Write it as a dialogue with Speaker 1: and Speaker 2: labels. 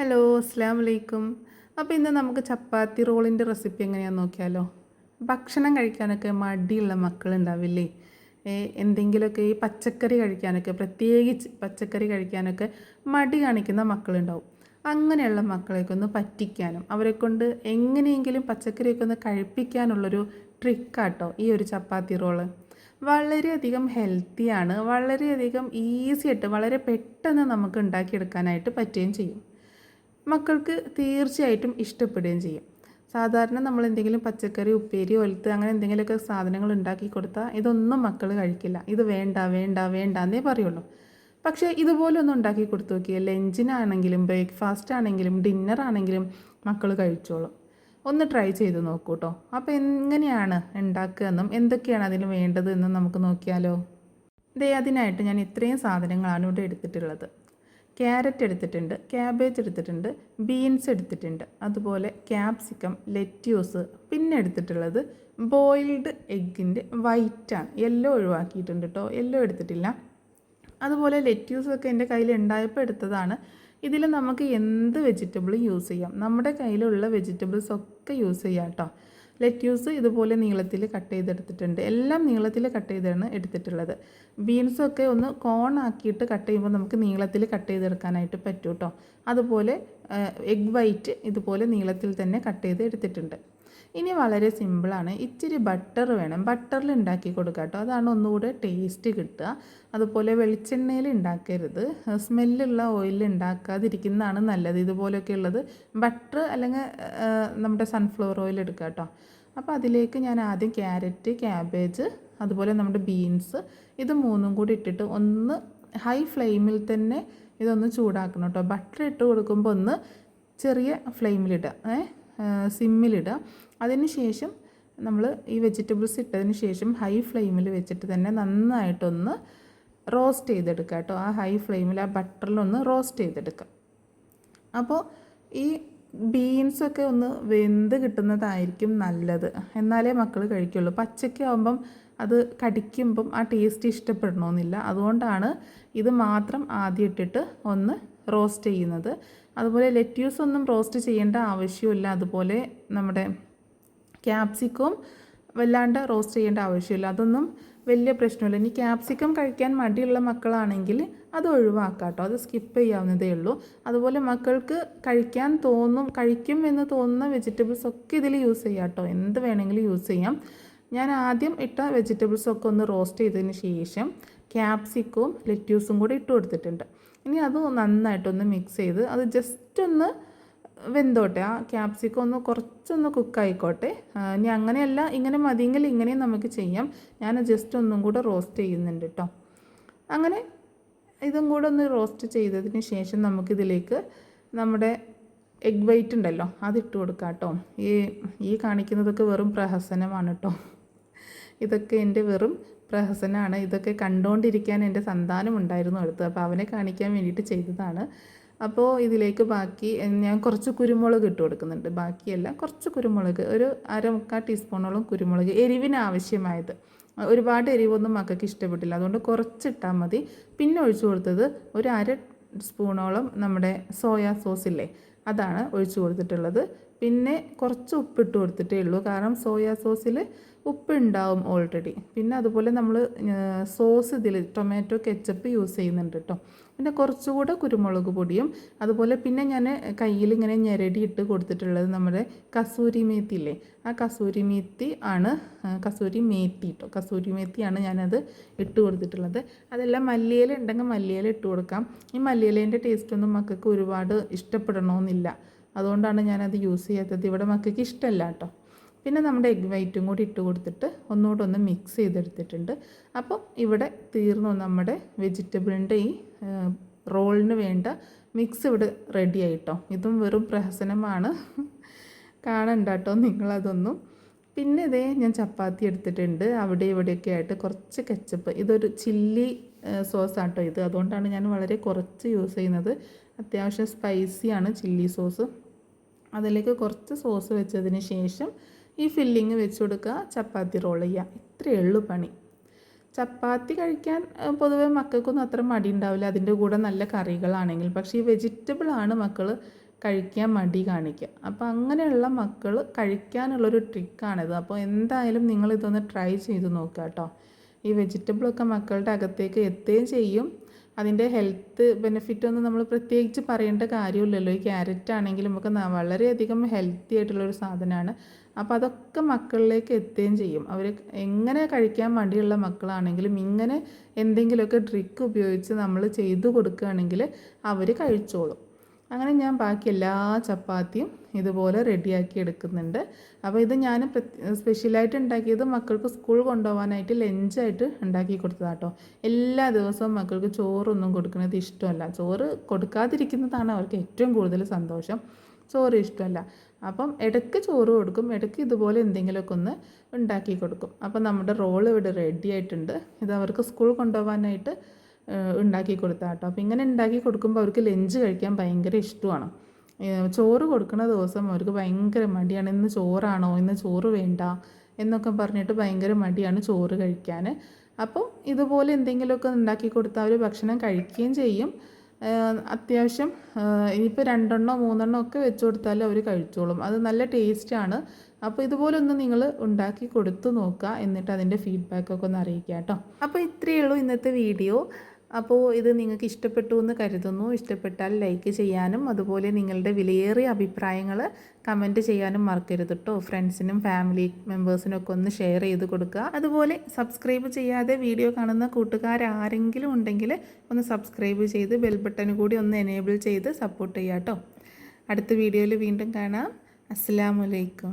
Speaker 1: Hello അസ്സാം വലൈക്കും അപ്പോൾ ഇന്ന് നമുക്ക് ചപ്പാത്തി റോളിന്റെ റെസിപ്പി എങ്ങനെയാണെന്ന് നോക്കിയാലോ. ഭക്ഷണം കഴിക്കാനൊക്കെ മടിയുള്ള മക്കളുണ്ടാവില്ലേ? എന്തെങ്കിലുമൊക്കെ ഈ പച്ചക്കറി കഴിക്കാനൊക്കെ പ്രത്യേകിച്ച് പച്ചക്കറി കഴിക്കാനൊക്കെ മടി കാണിക്കുന്ന മക്കളുണ്ടാവും. അങ്ങനെയുള്ള മക്കളെയൊക്കെ ഒന്ന് പറ്റിക്കാനും അവരെ കൊണ്ട് എങ്ങനെയെങ്കിലും പച്ചക്കറിയൊക്കെ ഒന്ന് കഴിപ്പിക്കാനുള്ളൊരു ട്രിക്കാട്ടോ ഈ ഒരു ചപ്പാത്തി റോൾ. വളരെയധികം ഹെൽത്തിയാണ് വളരെയധികം ഈസി ആയിട്ട് വളരെ പെട്ടെന്ന് നമുക്ക് ഉണ്ടാക്കിയെടുക്കാനായിട്ട് പറ്റുകയും ചെയ്യും. മക്കൾക്ക് തീർച്ചയായിട്ടും ഇഷ്ടപ്പെടുകയും ചെയ്യും. സാധാരണ നമ്മൾ എന്തെങ്കിലും പച്ചക്കറി ഉപ്പേരി ഒലത്ത് അങ്ങനെ എന്തെങ്കിലുമൊക്കെ സാധനങ്ങൾ ഉണ്ടാക്കി കൊടുത്താൽ ഇതൊന്നും മക്കൾ കഴിക്കില്ല. ഇത് വേണ്ട വേണ്ട വേണ്ട എന്നേ പറയുള്ളൂ. പക്ഷേ ഇതുപോലെ ഒന്ന് ഉണ്ടാക്കി കൊടുത്തു നോക്കിയാൽ ലഞ്ചിനാണെങ്കിലും ബ്രേക്ക്ഫാസ്റ്റ് ആണെങ്കിലും ഡിന്നർ ആണെങ്കിലും മക്കൾ കഴിച്ചോളും. ഒന്ന് ട്രൈ ചെയ്ത് നോക്കൂ കേട്ടോ അപ്പോൾ എങ്ങനെയാണ് ഉണ്ടാക്കുക എന്നും എന്തൊക്കെയാണ് അതിന് വേണ്ടത് എന്നും നമുക്ക് നോക്കിയാലോ. ദേ അതിനായിട്ട് ഞാൻ ഇത്രയും സാധനങ്ങളാണ് ഇവിടെ എടുത്തിട്ടുള്ളത്. ക്യാരറ്റ് എടുത്തിട്ടുണ്ട് ക്യാബേജ് എടുത്തിട്ടുണ്ട് ബീൻസ് എടുത്തിട്ടുണ്ട് അതുപോലെ ക്യാപ്സിക്കം ലെറ്റ്യൂസ്. പിന്നെ എടുത്തിട്ടുള്ളത് ബോയിൽഡ് എഗ്ഗിന്റെ വൈറ്റാണ്. യെല്ലോ ഒഴിവാക്കിയിട്ടുണ്ട് കേട്ടോ. യെല്ലോ എടുത്തിട്ടില്ല. അതുപോലെ ലെറ്റ്യൂസൊക്കെ എന്റെ കയ്യിൽ ഉണ്ടായപ്പോൾ എടുത്തതാണ്. ഇതിൽ നമുക്ക് എന്ത് വെജിറ്റബിളും യൂസ് ചെയ്യാം. നമ്മുടെ കയ്യിലുള്ള വെജിറ്റബിൾസ് ഒക്കെ യൂസ് ചെയ്യാം കേട്ടോ. ലെറ്റ്യൂസ് ഇതുപോലെ നീളത്തിൽ കട്ട് ചെയ്തെടുത്തിട്ടുണ്ട്. എല്ലാം നീളത്തിൽ കട്ട് ചെയ്താണ് എടുത്തിട്ടുള്ളത്. ബീൻസൊക്കെ ഒന്ന് കോൺ ആക്കിയിട്ട് കട്ട് ചെയ്യുമ്പോൾ നമുക്ക് നീളത്തിൽ കട്ട് ചെയ്തെടുക്കാനായിട്ട് പറ്റും കേട്ടോ അതുപോലെ എഗ് വൈറ്റ് ഇതുപോലെ നീളത്തിൽ തന്നെ കട്ട് ചെയ്ത് എടുത്തിട്ടുണ്ട് ഇനി വളരെ സിമ്പിളാണ്. ഇച്ചിരി ബട്ടർ വേണം. ബട്ടറിൽ ഉണ്ടാക്കി കൊടുക്കുക കേട്ടോ. അതാണ് ഒന്നുകൂടെ ടേസ്റ്റ് കിട്ടുക. അതുപോലെ വെളിച്ചെണ്ണയിൽ ഉണ്ടാക്കരുത്. സ്മെല്ലുള്ള ഓയിൽ ഉണ്ടാക്കാതിരിക്കുന്നതാണ് നല്ലത്. ഇതുപോലെയൊക്കെ ഉള്ളത് ബട്ടർ അല്ലെങ്കിൽ നമ്മുടെ സൺഫ്ലവർ ഓയിൽ എടുക്കുക കേട്ടോ. അപ്പോൾ അതിലേക്ക് ഞാൻ ആദ്യം ക്യാരറ്റ് ക്യാബേജ് അതുപോലെ നമ്മുടെ ബീൻസ് ഇത് മൂന്നും കൂടി ഇട്ടിട്ട് ഒന്ന് ഹൈ ഫ്ലെയിമിൽ തന്നെ ഇതൊന്ന് ചൂടാക്കണം കേട്ടോ. ബട്ടർ ഇട്ട് കൊടുക്കുമ്പോൾ ഒന്ന് ചെറിയ ഫ്ലെയിമിലിടുക ഏ സിമ്മിലിടുക അതിന് ശേഷം നമ്മൾ ഈ വെജിറ്റബിൾസ് ഇട്ടതിന് ശേഷം ഹൈ ഫ്ലെയിമിൽ വെച്ചിട്ട് തന്നെ നന്നായിട്ടൊന്ന് റോസ്റ്റ് ചെയ്തെടുക്കുക കേട്ടോ. ആ ഹൈ ഫ്ലെയിമിൽ ആ ബട്ടറിലൊന്ന് റോസ്റ്റ് ചെയ്തെടുക്കുക. അപ്പോൾ ഈ ബീൻസൊക്കെ ഒന്ന് വെന്ത് കിട്ടുന്നതായിരിക്കും നല്ലത്. എന്നാലേ മക്കൾ കഴിക്കുള്ളൂ. പച്ചയ്ക്ക് ആകുമ്പം അത് കടിക്കുമ്പം ആ ടേസ്റ്റ് ഇഷ്ടപ്പെടണമെന്നില്ല അതുകൊണ്ടാണ് ഇത് മാത്രം ആദ്യം ഇട്ടിട്ട് ഒന്ന് റോസ്റ്റ് ചെയ്യുന്നത്. അതുപോലെ ലെറ്റ്യൂസ് ഒന്നും റോസ്റ്റ് ചെയ്യേണ്ട ആവശ്യമില്ല. അതുപോലെ നമ്മുടെ ക്യാപ്സിക്കവും വല്ലാണ്ട് റോസ്റ്റ് ചെയ്യേണ്ട ആവശ്യമില്ല. അതൊന്നും വലിയ പ്രശ്നമില്ല. ഇനി ക്യാപ്സിക്കം കഴിക്കാൻ മടിയുള്ള മക്കളാണെങ്കിൽ അത് ഒഴിവാക്കാം കേട്ടോ അത് സ്കിപ്പ് ചെയ്യാവുന്നതേ ഉള്ളൂ. അതുപോലെ മക്കൾക്ക് കഴിക്കാൻ തോന്നും കഴിക്കും എന്ന് തോന്നുന്ന വെജിറ്റബിൾസ് ഒക്കെ ഇതിൽ യൂസ് ചെയ്യാം കേട്ടോ എന്ത് വേണമെങ്കിലും യൂസ് ചെയ്യാം. ഞാൻ ആദ്യം ഇട്ട വെജിറ്റബിൾസ് ഒക്കെ ഒന്ന് റോസ്റ്റ് ചെയ്തതിന് ശേഷം ക്യാപ്സിക്കവും ലെറ്റ്യൂസും കൂടി ഇട്ട് കൊടുത്തിട്ടുണ്ട്. ഇനി അത് നന്നായിട്ടൊന്ന് മിക്സ് ചെയ്ത് അത് ജസ്റ്റ് ഒന്ന് വെന്തോട്ടെ. ആ ക്യാപ്സിക്കം ഒന്ന് കുറച്ചൊന്ന് കുക്കായിക്കോട്ടെ ഇനി അങ്ങനെയല്ല ഇങ്ങനെ മതിയെങ്കിൽ ഇങ്ങനെയും നമുക്ക് ചെയ്യാം. ഞാൻ ജസ്റ്റ് ഒന്നും കൂടെ റോസ്റ്റ് ചെയ്യുന്നുണ്ട് കേട്ടോ അങ്ങനെ ഇതും കൂടെ ഒന്ന് റോസ്റ്റ് ചെയ്തതിന് ശേഷം നമുക്കിതിലേക്ക് നമ്മുടെ എഗ് വൈറ്റ് ഉണ്ടല്ലോ അതിട്ട് കൊടുക്കാം കേട്ടോ ഈ ഈ കാണിക്കുന്നതൊക്കെ വെറും പ്രഹസനമാണ് കേട്ടോ ഇതൊക്കെ എന്റെ വെറും പ്രഹസനമാണ് ഇതൊക്കെ കണ്ടുകൊണ്ടിരിക്കാൻ എന്റെ സന്താനം ഉണ്ടായിരുന്നു അടുത്ത്. അപ്പോൾ അവനെ കാണിക്കാൻ വേണ്ടിയിട്ട് ചെയ്തതാണ്. അപ്പോൾ ഇതിലേക്ക് ബാക്കി ഞാൻ കുറച്ച് കുരുമുളക് ഇട്ട് കൊടുക്കുന്നുണ്ട്. ബാക്കിയല്ല കുറച്ച് കുരുമുളക് ഒരു അര മുക്കാൽ ടീസ്പൂണോളം കുരുമുളക് എരിവിന് ആവശ്യമായത്. ഒരുപാട് എരിവൊന്നും മക്കൾക്ക് ഇഷ്ടപ്പെട്ടില്ല. അതുകൊണ്ട് കുറച്ചിട്ടാൽ മതി. പിന്നെ ഒഴിച്ചു കൊടുത്തത് ഒരു അര സ്പൂണോളം നമ്മുടെ സോയാ സോസ് ഇല്ലേ അതാണ് ഒഴിച്ചു കൊടുത്തിട്ടുള്ളത്. പിന്നെ കുറച്ച് ഉപ്പിട്ട് കൊടുത്തിട്ടേ ഉള്ളൂ. കാരണം സോയാ സോസിൽ ഉപ്പ് ഉണ്ടാവും ഓൾറെഡി പിന്നെ അതുപോലെ നമ്മൾ സോസ് ഇതിൽ ടൊമാറ്റോ കെച്ചപ്പ് യൂസ് ചെയ്യുന്നുണ്ട് കേട്ടോ പിന്നെ കുറച്ചുകൂടെ കുരുമുളക് പൊടിയും അതുപോലെ പിന്നെ ഞാൻ കയ്യിൽ ഇങ്ങനെ ഞെരടി ഇട്ട് കൊടുത്തിട്ടുള്ളത് നമ്മുടെ കസൂരി മേത്തി ഇല്ലേ ആ കസൂരി മേത്തി ആണ് കസൂരി മേത്തി കേട്ടോ കസൂരി മേത്തിയാണ് ഞാനത് ഇട്ട് കൊടുത്തിട്ടുള്ളത്. അതെല്ലാം മല്ലിയില ഉണ്ടെങ്കിൽ മല്ലിയില ഇട്ട് കൊടുക്കാം. ഈ മല്ലിയിലേന്റെ ടേസ്റ്റ് ഒന്നും മക്കൾക്ക് ഒരുപാട് ഇഷ്ടപ്പെടണമെന്നില്ല അതുകൊണ്ടാണ് ഞാനത് യൂസ് ചെയ്യാത്തത്. ഇവിടെ മക്കൾക്ക് ഇഷ്ടമല്ല കേട്ടോ. പിന്നെ നമ്മുടെ എഗ് വൈറ്റും കൂടി ഇട്ട് കൊടുത്തിട്ട് ഒന്നുകൂടെ ഒന്ന് മിക്സ് ചെയ്തെടുത്തിട്ടുണ്ട്. അപ്പം ഇവിടെ തീർന്നു നമ്മുടെ വെജിറ്റബിളിന്റെ ഈ റോളിന് വേണ്ട മിക്സ് ഇവിടെ റെഡി ആയിട്ടോ ഇതും വെറും പ്രഹസനമാണ്. കാണണ്ട കേട്ടോ നിങ്ങളതൊന്നും. പിന്നെ ഇതേ ഞാൻ ചപ്പാത്തി എടുത്തിട്ടുണ്ട്. അവിടെ ഇവിടെയൊക്കെ ആയിട്ട് കുറച്ച് കെച്ചപ്പ് ഇതൊരു ചില്ലി സോസ് ആട്ടോ ഇത്. അതുകൊണ്ടാണ് ഞാൻ വളരെ കുറച്ച് യൂസ് ചെയ്യുന്നത്. അത്യാവശ്യം സ്പൈസിയാണ് ചില്ലി സോസ്. അതിലേക്ക് കുറച്ച് സോസ് വെച്ചതിന് ശേഷം ഈ ഫില്ലിങ് വെച്ച് കൊടുക്കുക. ചപ്പാത്തി റോൾ ചെയ്യുക. ഇത്രയേ ഉള്ളൂ പണി. ചപ്പാത്തി കഴിക്കാൻ പൊതുവെ മക്കൾക്കൊന്നും അത്ര മടി ഉണ്ടാവില്ല. അതിന്റെ കൂടെ നല്ല കറികളാണെങ്കിൽ. പക്ഷേ ഈ വെജിറ്റബിൾ ആണ് മക്കൾ കഴിക്കാൻ മടി കാണിക്കുക. അപ്പോൾ അങ്ങനെയുള്ള മക്കൾ കഴിക്കാനുള്ളൊരു ട്രിക്കാണിത് അപ്പോൾ എന്തായാലും നിങ്ങളിതൊന്ന് ട്രൈ ചെയ്ത് നോക്കുക കേട്ടോ. ഈ വെജിറ്റബിളൊക്കെ മക്കളുടെ അകത്തേക്ക് എത്തുകയും ചെയ്യും. അതിന്റെ ഹെൽത്ത് ബെനിഫിറ്റ് ഒന്നും നമ്മൾ പ്രത്യേകിച്ച് പറയേണ്ട കാര്യമില്ലല്ലോ. ഈ ക്യാരറ്റ് ആണെങ്കിലും ഒക്കെ വളരെയധികം ഹെൽത്തി ആയിട്ടുള്ളൊരു സാധനമാണ്. അപ്പോൾ അതൊക്കെ മക്കളിലേക്ക് എത്തുകയും ചെയ്യും. അവർ എങ്ങനെ കഴിക്കാൻ മടിയുള്ള മക്കളാണെങ്കിലും ഇങ്ങനെ എന്തെങ്കിലുമൊക്കെ ട്രിക്ക് ഉപയോഗിച്ച് നമ്മൾ ചെയ്തു കൊടുക്കുകയാണെങ്കിൽ അവർ കഴിച്ചോളും. അങ്ങനെ ഞാൻ ബാക്കി എല്ലാ ചപ്പാത്തിയും ഇതുപോലെ റെഡിയാക്കി എടുക്കുന്നുണ്ട്. അപ്പോൾ ഇത് ഞാൻ സ്പെഷ്യലായിട്ട് ഉണ്ടാക്കിയത് മക്കൾക്ക് സ്കൂൾ കൊണ്ടുപോകാനായിട്ട് ലഞ്ചായിട്ട് ഉണ്ടാക്കി കൊടുത്തതാണ് കേട്ടോ എല്ലാ ദിവസവും മക്കൾക്ക് ചോറൊന്നും കൊടുക്കുന്നത് ഇഷ്ടമല്ല. ചോറ് കൊടുക്കാതിരിക്കുന്നതാണ് അവർക്ക് ഏറ്റവും കൂടുതൽ സന്തോഷം. ചോറ് ഇഷ്ടമല്ല. അപ്പം ഇടയ്ക്ക് ചോറ് കൊടുക്കും ഇടയ്ക്ക് ഇതുപോലെ എന്തെങ്കിലുമൊക്കെ ഒന്ന് ഉണ്ടാക്കി കൊടുക്കും. അപ്പം നമ്മുടെ റോൾ ഇവിടെ റെഡി ആയിട്ടുണ്ട്. ഇത് അവർക്ക് സ്കൂൾ കൊണ്ടുപോകാനായിട്ട് ഉണ്ടാക്കി കൊടുത്താൽ കേട്ടോ. അപ്പോൾ ഇങ്ങനെ ഉണ്ടാക്കി കൊടുക്കുമ്പോൾ അവർക്ക് ലഞ്ച് കഴിക്കാൻ ഭയങ്കര ഇഷ്ടമാണ്. ചോറ് കൊടുക്കുന്ന ദിവസം അവർക്ക് ഭയങ്കര മടിയാണ്. ഇന്ന് ചോറാണോ? ഇന്ന് ചോറ് വേണ്ട? എന്നൊക്കെ പറഞ്ഞിട്ട് ഭയങ്കര മടിയാണ് ചോറ് കഴിക്കാൻ. അപ്പോൾ ഇതുപോലെ എന്തെങ്കിലുമൊക്കെ ഉണ്ടാക്കി കൊടുത്താൽ അവർ ഭക്ഷണം കഴിക്കുകയും ചെയ്യും. അത്യാവശ്യം ഇനിയിപ്പോൾ രണ്ടെണ്ണോ മൂന്നെണ്ണോ ഒക്കെ വെച്ച് കൊടുത്താലും അവർ കഴിച്ചോളും. അത് നല്ല ടേസ്റ്റാണ് അപ്പോൾ ഇതുപോലെ ഒന്ന് നിങ്ങൾ ഉണ്ടാക്കി കൊടുത്തു നോക്കുക. എന്നിട്ട് അതിന്റെ ഫീഡ്ബാക്കൊക്കെ ഒന്ന് അറിയിക്കുക കേട്ടോ. അപ്പോൾ ഇത്രയേ ഉള്ളൂ ഇന്നത്തെ വീഡിയോ അപ്പോൾ ഇത് നിങ്ങൾക്ക് ഇഷ്ടപ്പെട്ടു എന്ന് കരുതുന്നു. ഇഷ്ടപ്പെട്ടാൽ ലൈക്ക് ചെയ്യാനും അതുപോലെ നിങ്ങളുടെ വിലയേറിയ അഭിപ്രായങ്ങൾ കമന്റ് ചെയ്യാനും മറക്കരുത് കേട്ടോ ഫ്രണ്ട്സിനും ഫാമിലി മെമ്പേഴ്സിനൊക്കെ ഒന്ന് ഷെയർ ചെയ്ത് കൊടുക്കുക. അതുപോലെ സബ്സ്ക്രൈബ് ചെയ്യാതെ വീഡിയോ കാണുന്ന കൂട്ടുകാരാരെങ്കിലും ഉണ്ടെങ്കിൽ ഒന്ന് സബ്സ്ക്രൈബ് ചെയ്ത് ബെൽ ബട്ടൺ കൂടി ഒന്ന് എനേബിൾ ചെയ്ത് സപ്പോർട്ട് ചെയ്യാം കേട്ടോ അടുത്ത വീഡിയോയിൽ വീണ്ടും കാണാം. അസ്സാമലൈക്കും